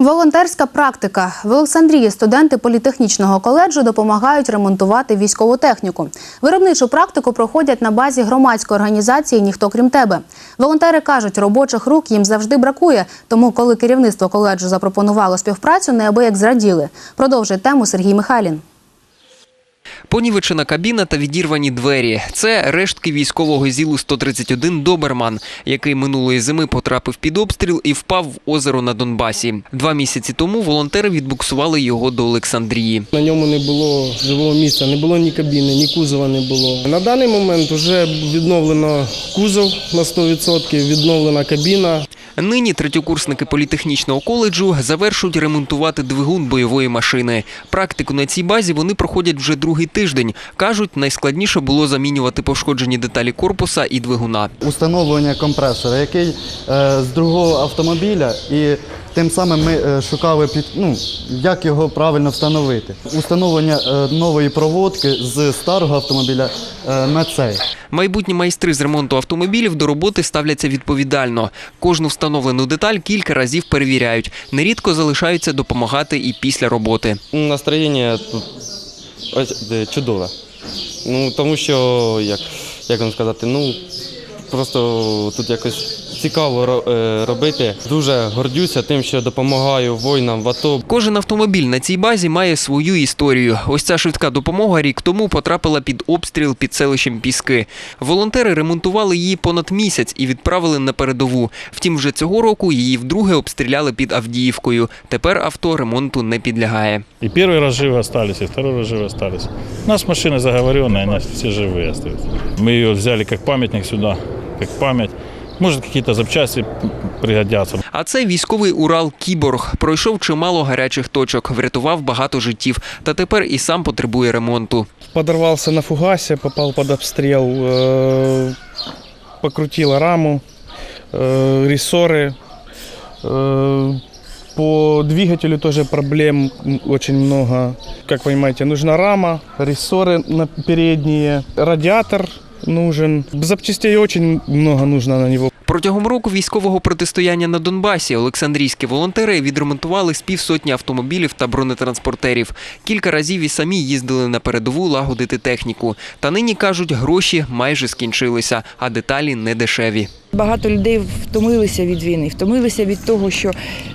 Волонтерська практика в Олександрії студенти політехнічного коледжу допомагають ремонтувати військову техніку. Виробничу практику проходять на базі громадської організації Ніхто крім тебе. Волонтери кажуть, робочих рук їм завжди бракує. Тому, коли керівництво коледжу запропонувало співпрацю, неабияк зраділи. Продовжує тему Сергій Михайлін. Понівечена кабіна та відірвані двері. Це рештки військового зілу 131 Доберман, який минулої зими потрапив під обстріл і впав в озеро на Донбасі. Два місяці тому волонтери відбуксували його до Олександрії. На ньому не було живого місця, не було ні кабіни, ні кузова не було. На даний момент вже відновлено кузов на 100%, відновлена кабіна. Нині третьокурсники політехнічного коледжу завершують ремонтувати двигун бойової машини. Практику на цій базі вони проходять вже другий тиждень. кажуть, найскладніше було замінювати пошкоджені деталі корпуса і двигуна. установлення компресора, який е, з другого автомобіля, і тим самим ми е, шукали під, ну, як його правильно встановити. Установлення е, нової проводки з старого автомобіля е, на цей. Майбутні майстри з ремонту автомобілів до роботи ставляться відповідально. Кожну встановлену деталь кілька разів перевіряють. Нерідко залишаються допомагати і після роботи. Настроєння тут ось, е, чудове. Ну, тому що, як, як вам сказати, ну, просто тут якось цікаво ро- е, робити. Дуже гордюся тим, що допомагаю воїнам в АТО. Кожен автомобіль на цій базі має свою історію. Ось ця швидка допомога рік тому потрапила під обстріл під селищем Піски. Волонтери ремонтували її понад місяць і відправили на передову. Втім, вже цього року її вдруге обстріляли під Авдіївкою. Тепер авто ремонту не підлягає. И первый раз живы остались, и второй раз живы остались. У нас машина заговоренная, они все живые остаются. Мы ее взяли как памятник сюда, как память. Может, какие-то запчасти пригодятся. А це військовий Урал Кіборг. Пройшов чимало гарячих точок, врятував багато життів. Та тепер і сам потребує ремонту. Подорвался на фугасе, попал под обстрел, э, покрутила раму, э, рессоры. Э, По двигателю тоже проблем м, очень много. Как понимаете, нужна рама, рессоры на передние, радиатор нужен. Запчастей очень много нужно на него. Протягом року військового протистояння на Донбасі Олександрійські волонтери відремонтували з півсотні автомобілів та бронетранспортерів. Кілька разів і самі їздили на передову лагодити техніку. Та нині кажуть, гроші майже скінчилися, а деталі не дешеві. Багато людей втомилися від війни, втомилися від того, що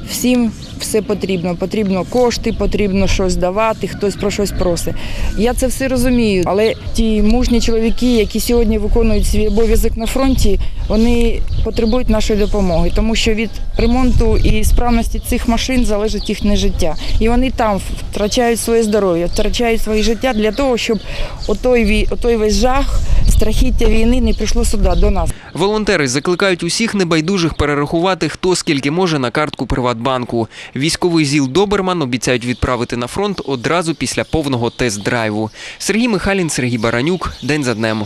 всім все потрібно. Потрібно кошти, потрібно щось давати, хтось про щось просить. Я це все розумію, але ті мужні чоловіки, які сьогодні виконують свій обов'язок на фронті, вони потребують нашої допомоги, тому що від ремонту і справності цих машин залежить їхнє життя. І вони там втрачають своє здоров'я, втрачають своє життя для того, щоб отой, отой весь жах, страхіття війни не прийшло сюди, до нас. Волонтери закликають усіх небайдужих перерахувати хто скільки може на картку Приватбанку. Військовий ЗІЛ Доберман обіцяють відправити на фронт одразу після повного тест-драйву. Сергій Михайлін, Сергій Баранюк. День за днем.